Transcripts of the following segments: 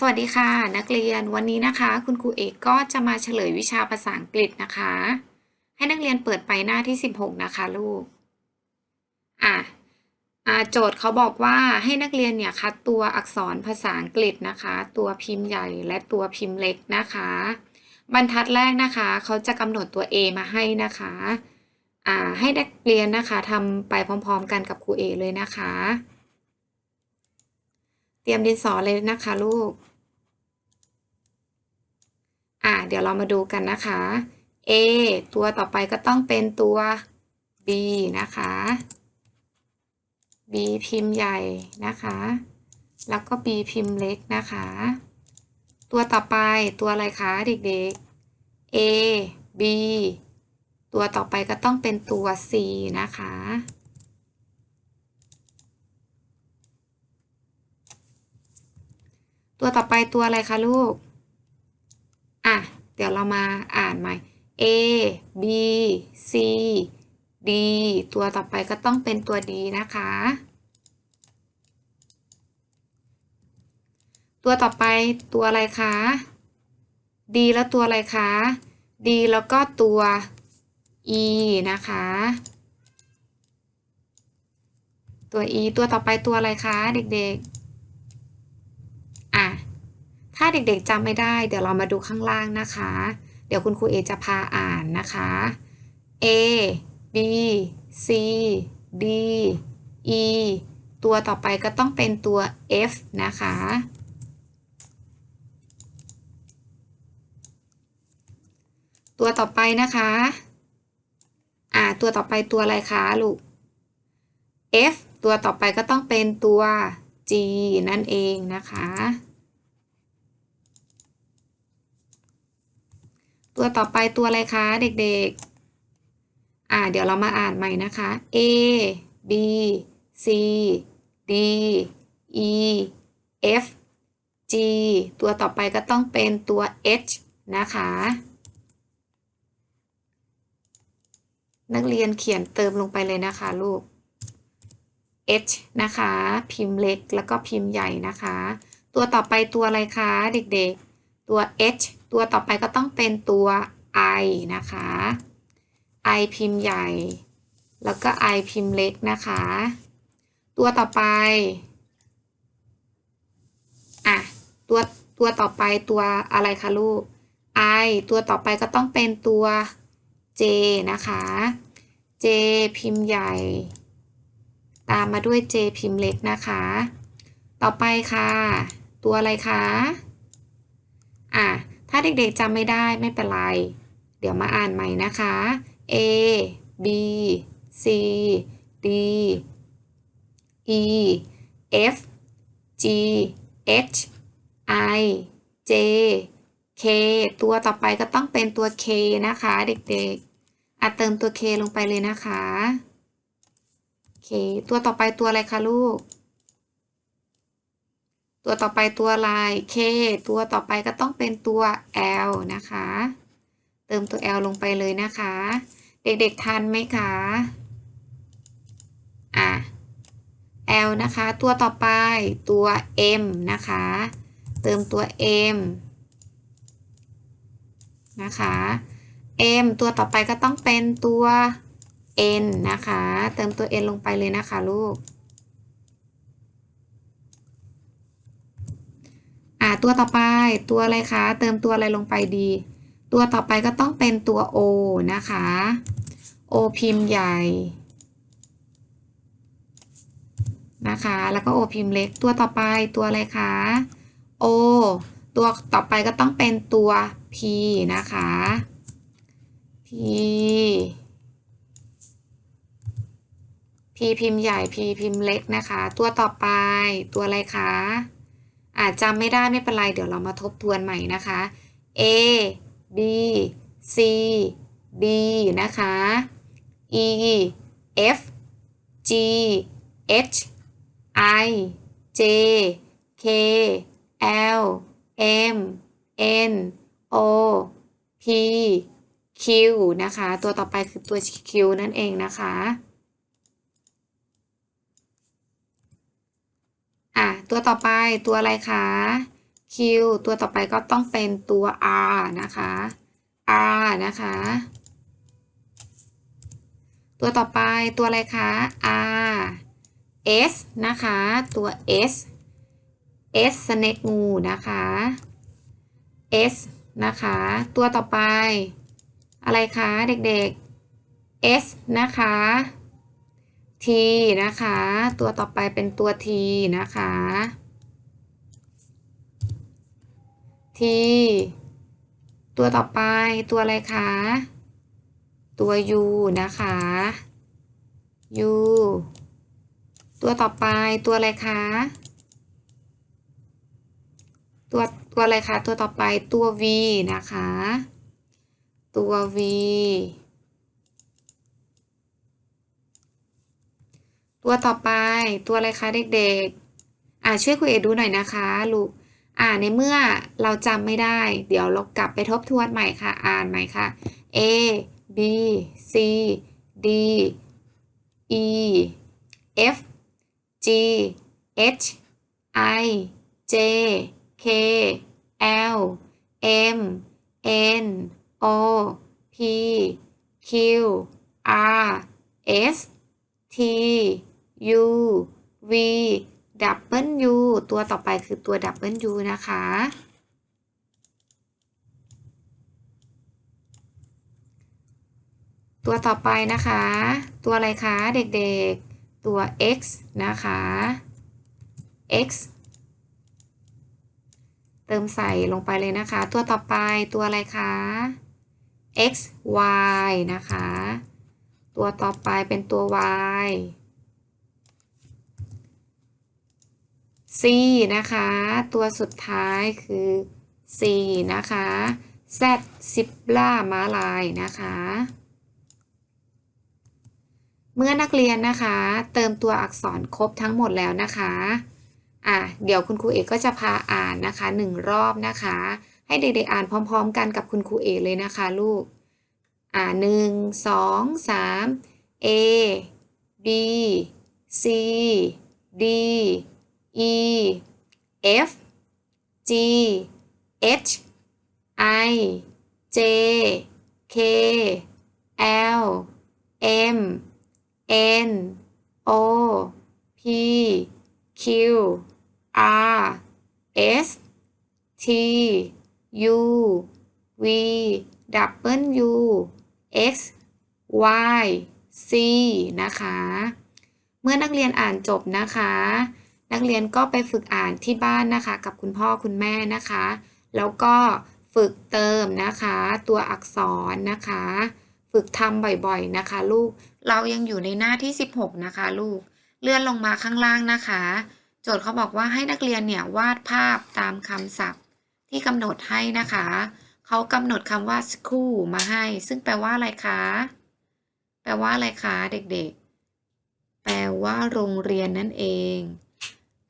สวัสดีค่ะนักเรียนวันนี้นะคะ คุณครูเอกก็จะมาเฉลยวิชาภาษาอังกฤษนะคะ ให้นักเรียนเปิดไปหน้าที่ 16 นะคะลูกอะอาโจทย์เขาบอกว่าให้นักเรียนเนี่ยคัดตัวอักษรภาษาอังกฤษนะคะ ตัวพิมพ์ใหญ่และตัวพิมพ์เล็กนะคะ บรรทัดแรกนะคะเขาจะกำหนดตัว A มาให้นะคะอ่าให้นักเรียนนะคะทำไปพร้อมๆ กันกับครูเอเลยนะคะ เตรียมดินสอเลยนะคะลูก อ่า เดี๋ยวเรามาดูกันนะคะ A ตัวต่อไปก็ต้องเป็นตัว B นะคะ B พิมพ์ใหญ่นะคะ แล้วก็ B พิมพ์เล็กนะคะ ตัวต่อไปตัวอะไรคะเด็กๆ A B ตัวต่อไปก็ต้องเป็นตัว C นะคะ ตัวต่อไปตัวอะไรคะลูก อะ เดี๋ยวเรามาอ่านใหม่ A B C D ตัวต่อไปก็ต้องเป็นตัว D นะคะ ตัวต่อไปตัวอะไรคะ D แล้วตัวอะไรคะ D แล้วก็ตัว E นะคะ ตัว E ตัวต่อไปตัวอะไรคะเด็กๆ ถ้าเด็กๆจำไม่ได้ เดี๋ยวเรามาดูข้างล่างนะคะ เดี๋ยวคุณครูเอจะพาอ่านนะคะ A B C D E ตัวต่อไปก็ต้องเป็นตัว F นะคะ ตัวต่อไปนะคะ อ่า ตัวต่อไปตัวอะไรคะลูก F ตัวต่อไปก็ต้องเป็นตัว G นั่นเองนะคะ ตัวต่อไปตัวอะไรคะเด็กๆ อ่า เดี๋ยวเรามาอ่านใหม่นะคะ A B C D E F G ตัวต่อไปก็ต้องเป็นตัว H นะคะ นักเรียนเขียนเติมลงไปเลยนะคะลูก H นะคะ พิมพ์เล็กแล้วก็พิมพ์ใหญ่นะคะ ตัวต่อไปตัวอะไรคะเด็กๆ ตัว H ตัวต่อไปก็ต้องเป็นตัว I นะคะ I พิมพ์ใหญ่ แล้วก็ I พิมพ์เล็กนะคะ ตัวต่อไปอะตัวตัวต่อไปตัวอะไรคะลูก I ตัวต่อไปก็ต้องเป็นตัว J นะคะ J พิมพ์ใหญ่ ตามมาด้วย J พิมพ์เล็กนะคะ ต่อไปค่ะ ตัวอะไรคะ อะ ถ้าเด็กๆจำไม่ได้ไม่เป็นไร เดี๋ยวมาอ่านใหม่นะคะ A B C D E F G H I J K ตัวต่อไปก็ต้องเป็นตัว K นะคะ เด็กๆอะเติมตัว K ลงไปเลยนะคะ K ตัวต่อไปตัวอะไรคะลูก ตัวต่อไปตัวอะไร K ตัวต่อไปก็ต้องเป็นตัว L นะคะ เติมตัว L ลงไปเลยนะคะ เด็กๆทันไหมคะ อะ L นะคะ ตัวต่อไปตัว M นะคะ เติมตัว M นะคะ M ตัวต่อไปก็ต้องเป็นตัว N นะคะ เติมตัว N ลงไปเลยนะคะลูก อ่าตัวต่อไปตัวอะไรคะ เติมตัวอะไรลงไปดี ตัวต่อไปก็ต้องเป็นตัว O นะคะ O พิมพ์ใหญ่นะคะ แล้วก็ O พิมพ์เล็ก ตัวต่อไปตัวอะไรคะ O ตัวต่อไปก็ต้องเป็นตัว P นะคะ P P พิมพ์ใหญ่ P พิมพ์เล็กนะคะ ตัวต่อไปตัวอะไรคะ อาจจำไม่ได้ไม่เป็นไร เดี๋ยวเรามาทบทวนใหม่นะคะ A B C D นะคะ E F G H I J K L M N O P Q นะคะ ตัวต่อไปคือตัว Q นั่นเองนะคะ อะตัวต่อไปตัวอะไรคะ Q ตัวต่อไปก็ต้องเป็นตัว R นะคะ R นะคะ ตัวต่อไปตัวอะไรคะ R S นะคะ ตัว S S snake งูนะคะ S นะคะ ตัวต่อไป อะไรคะเด็กๆ S นะคะ T นะคะ ตัวต่อไปเป็นตัว T นะคะ T ตัวต่อไปตัวอะไรคะ ตัว U นะคะ U ตัวต่อไปตัวอะไรคะ ตัวตัวอะไรคะ ตัวต่อไปตัว V นะคะ ตัว V ตัวต่อไปตัวอะไรคะเด็กๆ อ่าช่วยคุณเอดูหน่อยนะคะลูก อ่าในเมื่อเราจำไม่ได้ เดี๋ยวเรากลับไปทบทวนใหม่ค่ะ อ่านใหม่ค่ะ A B C D E F G H I J K L M N O P Q R S T U V W ตัวต่อไปคือตัว W นะคะ ตัวต่อไปนะคะ ตัวอะไรคะเด็กๆ ตัว x นะคะ x เติมใส่ลงไปเลยนะคะ ตัวต่อไปตัวอะไรคะ x y นะคะ ตัวต่อไปเป็นตัว y c นะคะ ตัวสุดท้ายคือ c นะคะ z ซิบล่าม้าลายนะคะ เมื่อนักเรียนนะคะ เติมตัวอักษรครบทั้งหมดแล้วนะคะ อะ เดี๋ยวคุณครูเอกก็จะพาอ่านนะคะหนึ่งรอบนะคะ ให้เด็กๆอ่านพร้อมๆ กันกับคุณครูเอกเลยนะคะลูก อ่าหนึ่งสองสาม A B C D E F G H I J K L M N O P Q R S T U V W X Y C นะคะ เมื่อนักเรียนอ่านจบนะคะ นักเรียนก็ไปฝึกอ่านที่บ้านนะคะ กับคุณพ่อคุณแม่นะคะ แล้วก็ฝึกเติมนะคะ ตัวอักษรนะคะ ฝึกทำบ่อยๆนะคะ ลูกเรายังอยู่ในหน้าที่ 16 นะคะ ลูกเลื่อนลงมาข้างล่างนะคะ โจทย์เขาบอกว่าให้นักเรียนเนี่ยวาดภาพตามคำศัพท์ที่กำหนดให้นะคะเขากำหนดคำว่า school มาให้ ซึ่งแปลว่าอะไรคะ แปลว่าอะไรคะเด็กๆ แปลว่าโรงเรียนนั่นเอง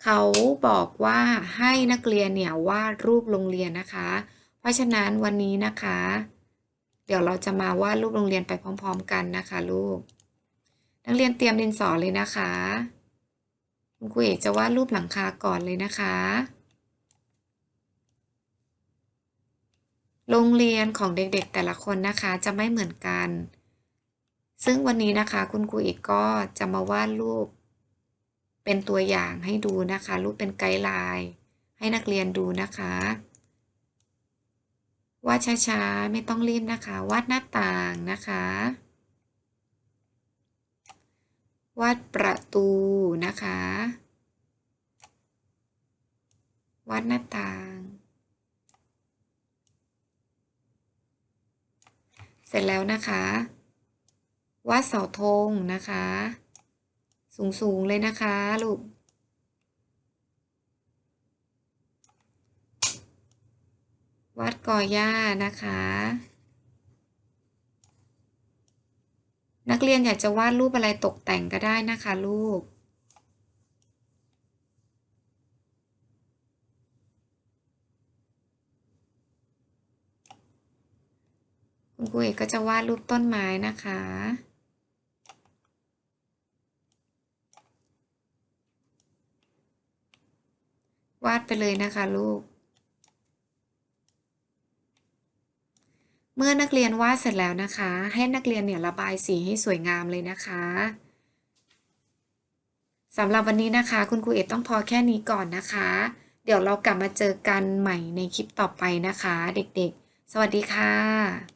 เขาบอกว่าให้นักเรียนเนี่ยวาดรูปโรงเรียนนะคะ เพราะฉะนั้นวันนี้นะคะ เดี๋ยวเราจะมาวาดรูปโรงเรียนไปพร้อม ๆ กันนะคะลูก นักเรียนเตรียมดินสอเลยนะคะคุณครูเอกจะวาดรูปหลังคาก่อนเลยนะคะ โรงเรียนของเด็กๆแต่ละคนนะคะจะไม่เหมือนกัน ซึ่งวันนี้นะคะคุณครูเอกก็จะมาวาดรูป เป็นตัวอย่างให้ดูนะคะ รูปเป็นไกด์ไลน์ให้นักเรียนดูนะคะวาดช้าๆ ไม่ต้องรีบนะคะ วาดหน้าต่างนะคะ วาดประตูนะคะ วาดหน้าต่าง เสร็จแล้วนะคะ วาดเสาธงนะคะ สูง ๆ เลยนะคะลูกวาดกอหญ้านะคะ นักเรียนอยากจะวาดรูปอะไรตกแต่งก็ได้นะคะลูกคุณครูเอกก็จะวาดรูปต้นไม้นะคะ ไปเลยนะคะลูก เมื่อนักเรียนวาดเสร็จแล้วนะคะ ให้นักเรียนเนี่ยระบายสีให้สวยงามเลยนะคะสำหรับวันนี้นะคะ คุณครูเอต้องพอแค่นี้ก่อนนะคะ เดี๋ยวเรากลับมาเจอกันใหม่ในคลิปต่อไปนะคะ เด็กๆ สวัสดีค่ะ